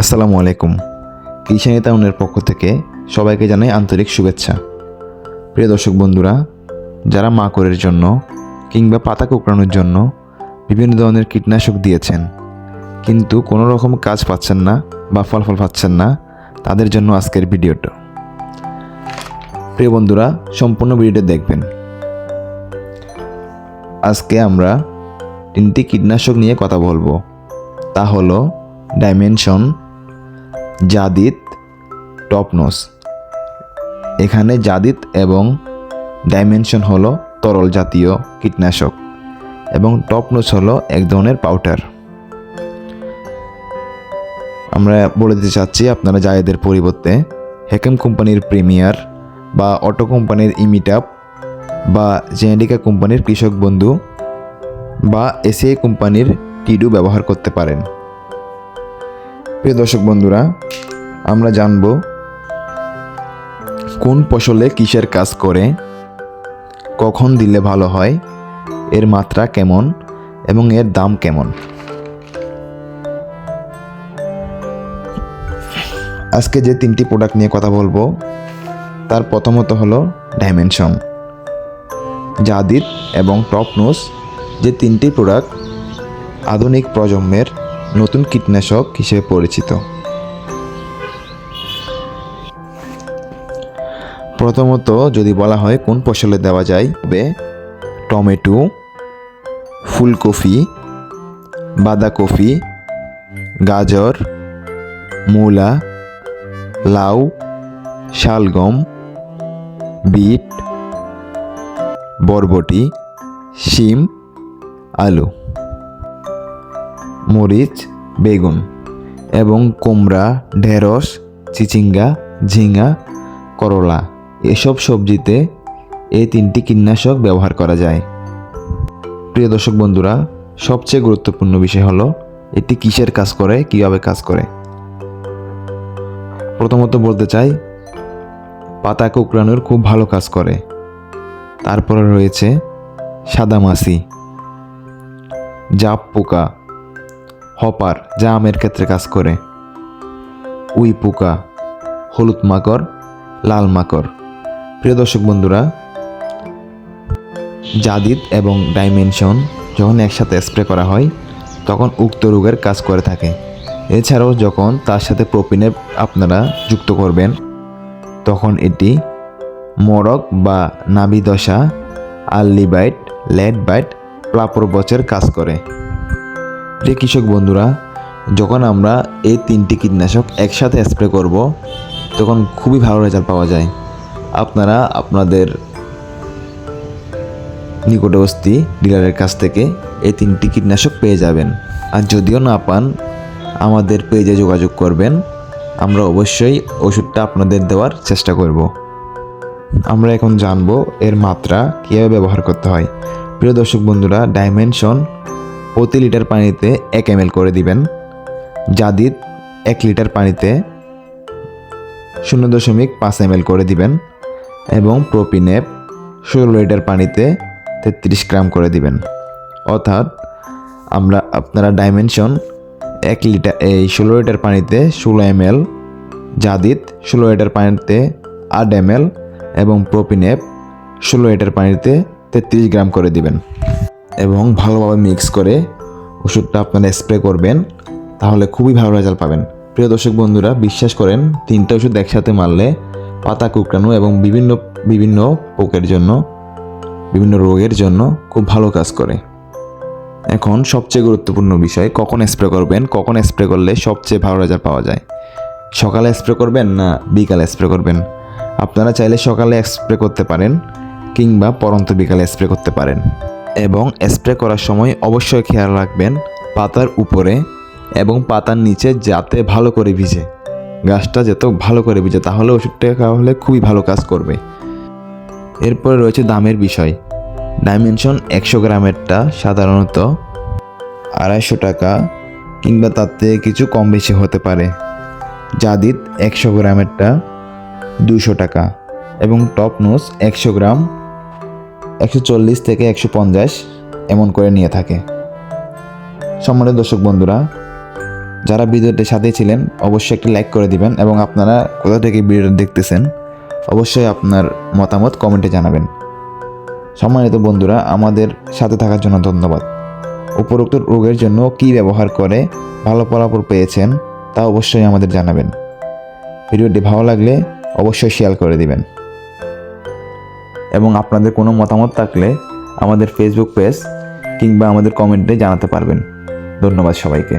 আসসালামু আলাইকুম। কৃষানি টাউনের পক্ষ থেকে সবাইকে জানাই আন্তরিক শুভেচ্ছা। প্রিয় দর্শক বন্ধুরা, যারা মাকড়ের জন্য কিংবা পাতা কুকড়ানোর জন্য বিভিন্ন ধরনের কীটনাশক দিয়েছেন, কিন্তু কোনো রকম কাজ পাচ্ছেন না বা ফলাফল পাচ্ছেন না, তাদের জন্য আজকের ভিডিওটা। প্রিয় বন্ধুরা, সম্পূর্ণ ভিডিওটা দেখবেন। আজকে আমরা তিনটি কীটনাশক নিয়ে কথা বলব। তা হলো ডাইমেনশন জাদিত টপনোস এখানে জাদিত এবং ডাইমেনশন হলো তরল জাতীয় কীটনাশক এবং টপনোস হলো এক ধরনের পাউডার আমরা বলে দিতে চাচ্ছি আপনারা জায়েদের পরিবর্তে হেকেম কোম্পানির প্রিমিয়ার বা অটো কোম্পানির ইমিটাপ বা জেনেডিকা কোম্পানির কৃষক বন্ধু বা এসিআই কোম্পানির টিডু ব্যবহার করতে পারেন। প্রিয় দর্শক বন্ধুরা, আমরা জানব কোন ফসলে কিসের কাজ করে, কখন দিলে ভালো হয়, এর মাত্রা কেমন এবং এর দাম কেমন। আজকে যে তিনটি প্রোডাক্ট নিয়ে কথা বলব, তার প্রথমত হলো ডাইমেনশন জাদিদ এবং টপনোস যে তিনটি প্রোডাক্ট আধুনিক প্রজন্মের নতুন কীটনাশক হিসেবে পরিচিত। প্রথমত যদি বলা হয় কোন ফসলে দেওয়া যায়, তবে টমেটো, ফুলকপি, বাঁধাকপি, গাজর, মূলা, লাউ, শালগম, বিট, বরবটি, শিম, আলু। মরিচ, বেগুন এবং কুমড়া, ঢেঁড়স, চিচিঙ্গা ঝিঙ্গা করলা এসব সবজিতে এই তিনটি কীটনাশক ব্যবহার করা যায়। প্রিয় দর্শক বন্ধুরা, সবচেয়ে গুরুত্বপূর্ণ বিষয় হলো, এটি কিসের কাজ করে, কীভাবে কাজ করে? প্রথমত বলতে চাই, পাতা কুকড়ানোর খুব ভালো কাজ করে। তারপরে রয়েছে সাদামাছি জাপ পোকা হপার যা আমের ক্ষেত্রে কাজ করে। উই পোকা, হলুদ মাকড়, লাল মাকড়। প্রিয় দর্শক বন্ধুরা, জাদিদ এবং ডাইমেনশন যখন একসাথে স্প্রে করা হয়, তখন উক্ত রোগের কাজ করে থাকে। এছাড়াও যখন তার সাথে প্রোপিনে আপনারা যুক্ত করবেন, তখন এটি মরক বা নাভি দশা আল্লিবাইট লেড বাইট প্লাপরবচের কাজ করে। প্রিয় কৃষক বন্ধুরা, যখন আমরা এই তিনটি কীটনাশক একসাথে স্প্রে করব, তখন খুবই ভালো রেজাল্ট পাওয়া যায়। আপনারা আপনাদের নিকটবর্তী ডিলারের কাছ থেকে এই তিনটি কীটনাশক পেয়ে যাবেন। আর যদিও না পান, আমাদের পেজে যোগাযোগ করবেন। আমরা অবশ্যই ওষুধটা আপনাদের দেওয়ার চেষ্টা করব। আমরা এখন জানব এর মাত্রা কীভাবে ব্যবহার করতে হয়। প্রিয় দর্শক বন্ধুরা ডাইমেনশন প্রতি লিটার পানিতে এক এম করে দিবেন। জাদিদ এক লিটার পানিতে শূন্য দশমিক পাঁচ এম করে দিবেন এবং প্রোপিনেপ ষোলো লিটার পানিতে তেত্রিশ গ্রাম করে দিবেন। অর্থাৎ আমরা, আপনারা ডাইমেনশন এক লিটার, এই ষোলো লিটার পানিতে ষোলো এম এল জাদিদ ষোলো লিটার পানিতে আট এম এল এবং প্রোপিনেপ ষোলো লিটার পানিতে তেত্রিশ গ্রাম করে দিবেন। এবং ভালোভাবে মিক্স করে ওষুধটা আপনারা স্প্রে করবেন, তাহলে খুবই ভালো রেজাল্ট পাবেন। প্রিয় দর্শক বন্ধুরা, বিশ্বাস করেন, তিনটা ওষুধ একসাথে মারলে পাতা কুকড়ানো এবং বিভিন্ন বিভিন্ন পোকের জন্য, বিভিন্ন রোগের জন্য খুব ভালো কাজ করে। এখন সবচেয়ে গুরুত্বপূর্ণ বিষয়, কখন স্প্রে করবেন, কখন স্প্রে করলে সবচেয়ে ভালো রেজাল্ট পাওয়া যায়? সকালে স্প্রে করবেন না বিকালে স্প্রে করবেন? আপনারা চাইলে সকালে স্প্রে করতে পারেন, কিংবা পরন্ত বিকালে স্প্রে করতে পারেন। এবং স্প্রে করার সময় অবশ্যই খেয়াল রাখবেন পাতার উপরে এবং পাতার নিচে যাতে ভালো করে ভিজে। গাছটা যত ভালো করে ভিজে, তাহলে ওষুধটা খাওয়া হলে খুবই ভালো কাজ করবে। এরপরে রয়েছে দামের বিষয়। ডাইমেনশন একশো গ্রামেরটা সাধারণত আড়াইশো টাকা কিংবা তার থেকে কিছু কম বেশি হতে পারে। জাদিদ একশো গ্রামেরটা দুশো টাকা এবং টপ নোস একশো গ্রাম একশো চল্লিশ থেকে একশো পঞ্চাশ এমন করে নিয়ে থাকে। সম্মানিত দর্শক বন্ধুরা, যারা ভিডিওটির সাথে ছিলেন, অবশ্যই একটি লাইক করে দিবেন এবং আপনারা কোথা থেকে ভিডিওটা দেখতেছেন, অবশ্যই আপনার মতামত কমেন্টে জানাবেন। সম্মানিত বন্ধুরা, আমাদের সাথে থাকার জন্য ধন্যবাদ। উপরোক্ত রোগের জন্য কী ব্যবহার করে, ভালো ফলাফল পেয়েছেন, তা অবশ্যই আমাদের জানাবেন। ভিডিওটি ভালো লাগলে অবশ্যই শেয়ার করে দিবেন। এবং আপনাদের কোনো মতামত থাকলে আমাদের ফেসবুক পেজ কিংবা আমাদের কমেন্টে জানাতে পারবেন। ধন্যবাদ সবাইকে।